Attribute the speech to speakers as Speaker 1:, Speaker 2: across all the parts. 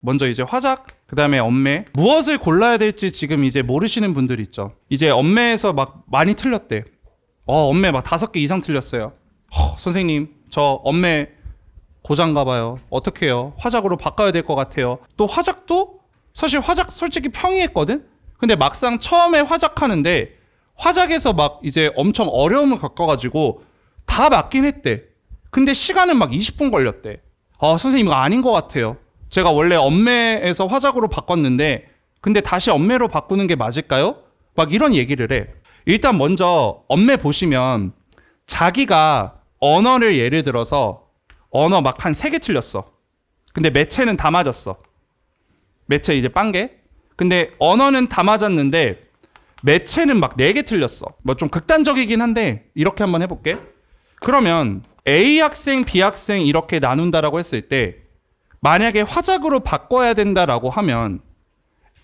Speaker 1: 먼저 이제 화작, 그 다음에 엄매. 무엇을 골라야 될지 지금 이제 모르시는 분들 있죠. 이제 엄매에서 막 많이 틀렸대. 어, 엄매 막 다섯 개 이상 틀렸어요. 허, 선생님, 저 엄매 고장가 봐요. 어떻게 해요? 화작으로 바꿔야 될 것 같아요. 또 화작도 사실 화작 솔직히 평이했거든? 근데 막상 처음에 화작하는데 화작에서 막 이제 엄청 어려움을 겪어가지고 다 맞긴 했대. 근데 시간은 막 20분 걸렸대. 아, 선생님 이거 아닌 것 같아요. 제가 원래 엄매에서 화작으로 바꿨는데 근데 다시 엄매로 바꾸는 게 맞을까요? 막 이런 얘기를 해. 일단 먼저 엄매 보시면 자기가 언어를 예를 들어서 언어 막 한 세 개 틀렸어. 근데 매체는 다 맞았어. 매체 이제 빵개. 근데 언어는 다 맞았는데 매체는 막 네 개 틀렸어. 뭐 좀 극단적이긴 한데 이렇게 한번 해볼게. 그러면 A 학생, B 학생 이렇게 나눈다라고 했을 때 만약에 화작으로 바꿔야 된다라고 하면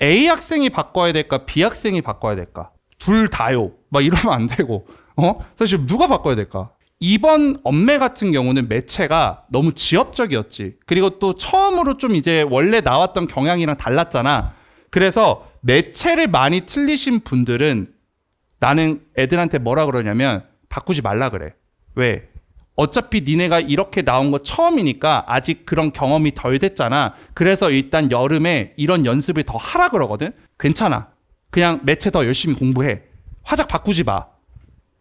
Speaker 1: A 학생이 바꿔야 될까, B 학생이 바꿔야 될까? 둘 다요. 막 이러면 안 되고. 어? 사실 누가 바꿔야 될까? 이번 엄매 같은 경우는 매체가 너무 지엽적이었지. 그리고 또 처음으로 좀 이제 원래 나왔던 경향이랑 달랐잖아. 그래서 매체를 많이 틀리신 분들은 나는 애들한테 뭐라 그러냐면 바꾸지 말라 그래. 왜? 어차피 니네가 이렇게 나온 거 처음이니까 아직 그런 경험이 덜 됐잖아. 그래서 일단 여름에 이런 연습을 더 하라 그러거든. 괜찮아. 그냥 매체 더 열심히 공부해. 화작 바꾸지 마.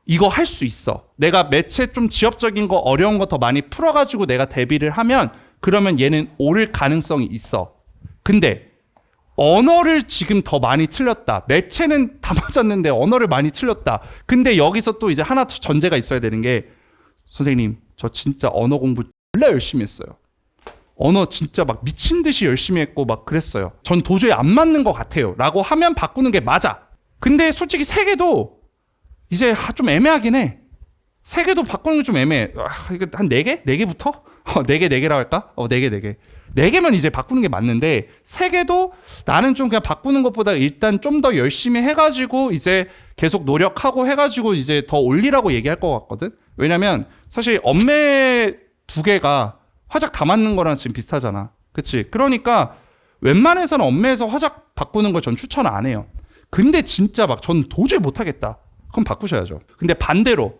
Speaker 1: 이거 할 수 있어. 내가 매체 좀 지엽적인 거 어려운 거 더 많이 풀어가지고 내가 데뷔를 하면 그러면 얘는 오를 가능성이 있어. 근데 언어를 지금 더 많이 틀렸다. 매체는 다 맞았는데 언어를 많이 틀렸다. 근데 여기서 또 이제 하나 전제가 있어야 되는 게 선생님, 저 진짜 언어 공부 졸라 열심히 했어요. 언어 진짜 막 미친 듯이 열심히 했고 막 그랬어요. 전 도저히 안 맞는 것 같아요. 라고 하면 바꾸는 게 맞아. 근데 솔직히 세 개도 이제 하- 좀 애매하긴 해. 세 개도 바꾸는 게 좀 애매해. 아, 이거 한 네 개? 네 개부터? 어, 네 개, 네 개라고 할까? 어, 네 개, 네 개. 네 개면 이제 바꾸는 게 맞는데, 세 개도 나는 좀 그냥 바꾸는 것보다 일단 좀 더 열심히 해가지고 이제 계속 노력하고 해가지고 이제 더 올리라고 얘기할 것 같거든? 왜냐면 사실 엄매 두 개가 화작 다 맞는 거랑 지금 비슷하잖아. 그치? 그러니까 웬만해서는 엄매에서 화작 바꾸는 걸 전 추천 안 해요. 근데 진짜 막 전 도저히 못하겠다. 그럼 바꾸셔야죠. 근데 반대로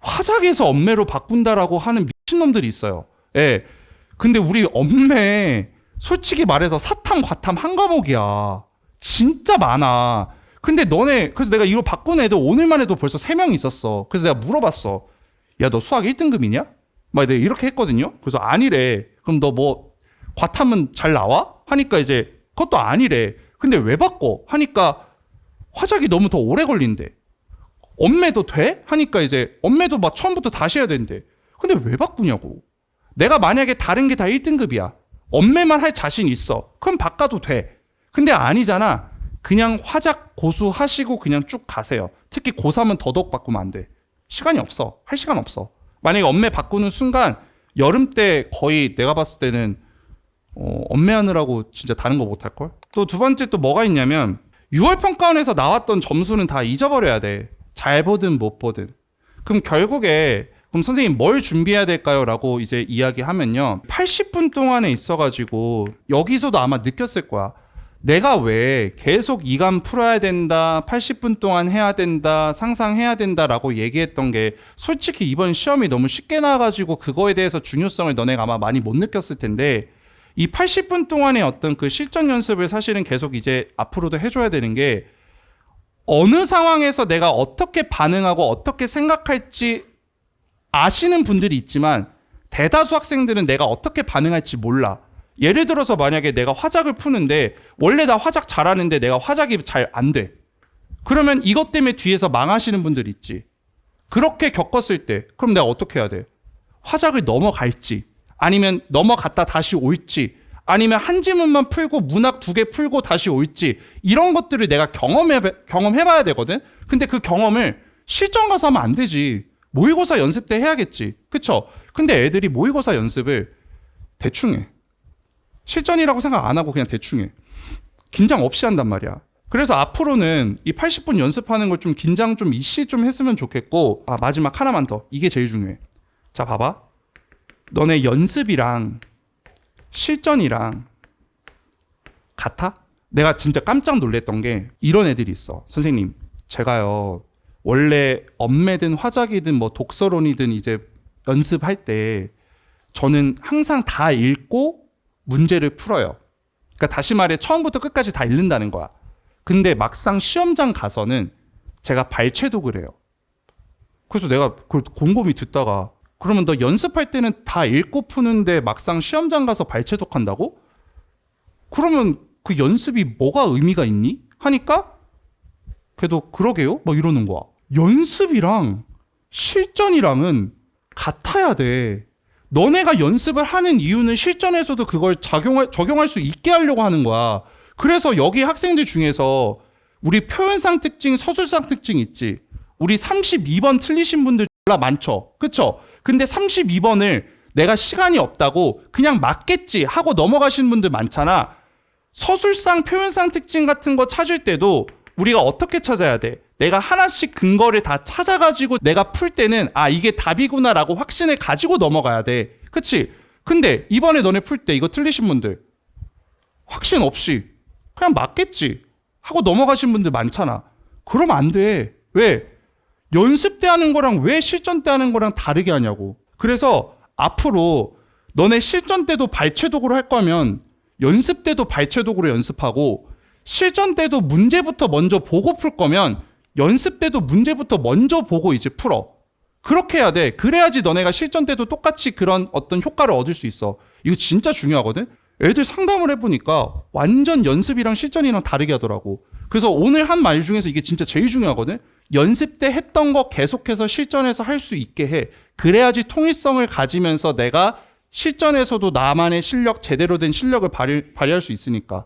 Speaker 1: 화작에서 엄매로 바꾼다라고 하는 미친놈들이 있어요. 예. 근데 우리 엄매 솔직히 말해서 사탐 과탐 한 과목이야. 진짜 많아. 근데 너네 그래서 내가 이거 바꾼 애들 오늘만 해도 벌써 세 명 있었어. 그래서 내가 물어봤어. 야 너 수학 1등급이냐? 막 내가 이렇게 했거든요. 그래서 아니래. 그럼 너 뭐 과탐은 잘 나와? 하니까 이제 그것도 아니래. 근데 왜 바꿔? 하니까 화작이 너무 더 오래 걸린대. 엄매도 돼? 하니까 이제 엄매도 막 처음부터 다시 해야 된대. 근데 왜 바꾸냐고. 내가 만약에 다른 게 다 1등급이야. 엄매만 할 자신 있어. 그럼 바꿔도 돼. 근데 아니잖아. 그냥 화작 고수 하시고 그냥 쭉 가세요. 특히 고3은 더더욱 바꾸면 안 돼. 시간이 없어. 할 시간 없어. 만약에 엄매 바꾸는 순간 여름 때 거의 내가 봤을 때는 어, 엄매하느라고 진짜 다른 거 못 할 걸? 또 두 번째 또 뭐가 있냐면 6월 평가원에서 나왔던 점수는 다 잊어버려야 돼. 잘 보든 못 보든. 그럼 결국에 그럼 선생님 뭘 준비해야 될까요? 라고 이제 이야기하면요. 80분 동안에 있어가지고 여기서도 아마 느꼈을 거야. 내가 왜 계속 이감 풀어야 된다, 80분 동안 해야 된다, 상상해야 된다라고 얘기했던 게 솔직히 이번 시험이 너무 쉽게 나와가지고 그거에 대해서 중요성을 너네가 아마 많이 못 느꼈을 텐데 이 80분 동안의 어떤 그 실전 연습을 사실은 계속 이제 앞으로도 해줘야 되는 게 어느 상황에서 내가 어떻게 반응하고 어떻게 생각할지 아시는 분들이 있지만 대다수 학생들은 내가 어떻게 반응할지 몰라. 예를 들어서 만약에 내가 화작을 푸는데 원래 나 화작 잘하는데 내가 화작이 잘 안 돼. 그러면 이것 때문에 뒤에서 망하시는 분들 있지. 그렇게 겪었을 때 그럼 내가 어떻게 해야 돼? 화작을 넘어갈지 아니면 넘어갔다 다시 올지 아니면 한 지문만 풀고 문학 두 개 풀고 다시 올지 이런 것들을 내가 경험해 경험해봐야 되거든. 근데 그 경험을 실전 가서 하면 안 되지. 모의고사 연습 때 해야겠지. 그쵸? 근데 애들이 모의고사 연습을 대충 해. 실전이라고 생각 안 하고 그냥 대충 해. 긴장 없이 한단 말이야. 그래서 앞으로는 이 80분 연습하는 걸 좀 긴장 좀 이씨 좀 했으면 좋겠고, 아, 마지막 하나만 더. 이게 제일 중요해. 자, 봐봐. 너네 연습이랑 실전이랑 같아? 내가 진짜 깜짝 놀랐던 게 이런 애들이 있어. 선생님, 제가요 원래 엄매든 화작이든 뭐 독서론이든 이제 연습할 때 저는 항상 다 읽고 문제를 풀어요. 그러니까 다시 말해 처음부터 끝까지 다 읽는다는 거야. 근데 막상 시험장 가서는 제가 발췌독을 해요. 그래서 내가 그걸 곰곰이 듣다가 그러면 너 연습할 때는 다 읽고 푸는데 막상 시험장 가서 발췌독 한다고? 그러면 그 연습이 뭐가 의미가 있니? 하니까 그래도 그러게요? 막 이러는 거야. 연습이랑 실전이랑은 같아야 돼. 너네가 연습을 하는 이유는 실전에서도 그걸 작용할, 적용할 수 있게 하려고 하는 거야. 그래서 여기 학생들 중에서 우리 표현상 특징, 서술상 특징 있지. 우리 32번 틀리신 분들 졸라 많죠. 그쵸? 근데 32번을 내가 시간이 없다고 그냥 맞겠지 하고 넘어가시는 분들 많잖아. 서술상, 표현상 특징 같은 거 찾을 때도 우리가 어떻게 찾아야 돼? 내가 하나씩 근거를 다 찾아가지고 내가 풀 때는 아, 이게 답이구나라고 확신을 가지고 넘어가야 돼. 그치? 근데 이번에 너네 풀 때 이거 틀리신 분들 확신 없이 그냥 맞겠지 하고 넘어가신 분들 많잖아. 그러면 안 돼. 왜? 연습 때 하는 거랑 왜 실전 때 하는 거랑 다르게 하냐고. 그래서 앞으로 너네 실전 때도 발췌독으로 할 거면 연습 때도 발췌독으로 연습하고 실전 때도 문제부터 먼저 보고 풀 거면 연습 때도 문제부터 먼저 보고 이제 풀어. 그렇게 해야 돼. 그래야지 너네가 실전 때도 똑같이 그런 어떤 효과를 얻을 수 있어. 이거 진짜 중요하거든. 애들 상담을 해보니까 완전 연습이랑 실전이랑 다르게 하더라고. 그래서 오늘 한 말 중에서 이게 진짜 제일 중요하거든. 연습 때 했던 거 계속해서 실전에서 할 수 있게 해. 그래야지 통일성을 가지면서 내가 실전에서도 나만의 실력, 제대로 된 실력을 발휘, 발휘할 수 있으니까.